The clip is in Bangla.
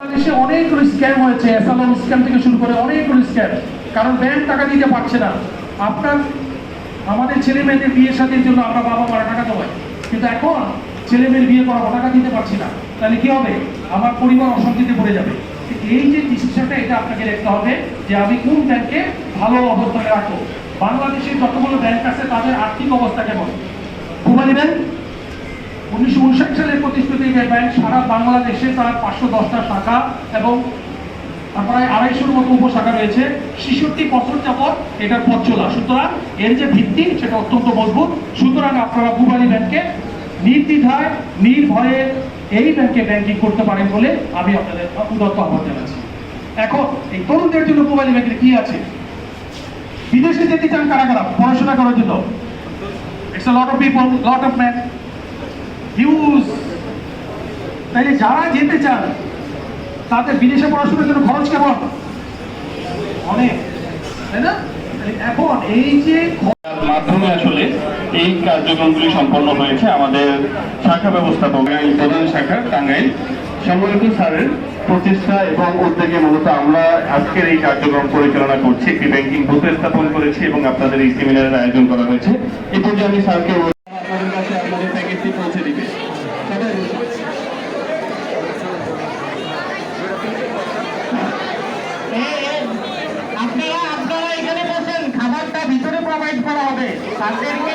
বাংলাদেশে অনেকগুলো স্ক্যাম হয়েছে অ্যাসালাম স্ক্যাম থেকে শুরু করে অনেকগুলো স্ক্যাম কারণ ব্যাংক টাকা দিতে পারছে না। আপনার, আমাদের ছেলে মেয়েদের বিয়ে শাদীর জন্য আমরা বাবা মারা টাকা দেওয়াই। কিন্তু এখন ছেলে মেয়ের বিয়ে করাবো টাকা দিতে পারছি না। তাহলে কি হবে? আমার পরিবার অশান্তিতে পড়ে যাবে। এই যে ডিসিশনটা এটা আপনাকে দেখতে হবে যে আমি কোন ব্যাংকে ভালো অবস্থানে রাখব। বাংলাদেশের যতগুলো ব্যাংক আছে, তাদের আর্থিক অবস্থা কেমন? ব্যাংক উনিশশো উনষাট সালে প্রতিষ্ঠিত এই ব্যাংক সারা বাংলাদেশে তার পাঁচশো দশটা শাখা এবং প্রায় আড়াইশোর মতো উপশাখা রয়েছে। ছেষট্টি বছর যাবৎ এটার পথ চলা। সুতরাং এর যে ভিত্তি, সেটা অত্যন্ত মজবুত। সুতরাং আপনারা পূবালী ব্যাংকে নির্দ্বিধায়, নির্ভয়ে এই ব্যাংকে ব্যাংকিং করতে পারেন বলে আমি আপনাদের উদত্ত আহ্বান জানাচ্ছি। এখন, এই তরুণদের জন্য পূবালী ব্যাংকের কি আছে? বিদেশে যেতে চান কারা কারা? পড়াশোনা করার জন্য? It's lot of people, lot of men. Huge তাইলে যারা যেতে চান, তাদের বিদেশে পড়াশোনার জন্য খরচ কেমন? অনেক, তাই না? এখন এই যে মাধ্যমে আসলে এই কার্যক্রমগুলি সম্পন্ন হয়েছে আমাদের শাখা ব্যবস্থাপক প্রধান শাখা টাঙ্গাইল সম্মানিত স্যারের প্রচেষ্টা এবং উদ্যোগে মূলত আমরা আজকের এই কার্যক্রম পরিচালনা করছি, একটি ব্যাংকিং বুথ স্থাপন করেছি এবং আপনাদের এই সেমিনারের আয়োজন করা হয়েছে। পর্যায়ে আমি স্যারকে আপনাদের কাছে আপনাদের প্যাকেজটি পৌঁছে দিবে। আপনারা আপনারা এখানে বসেন। খাবারটা ভিতরে প্রোভাইড করা হবে। তাদেরকে